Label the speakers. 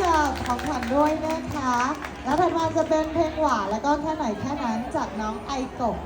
Speaker 1: ค่ะของขวัญด้วยนะคะ แล้วถัดมาจะเป็นเพลงหวานแล้วก็แค่ไหนแค่นั้นจากน้องไอกบ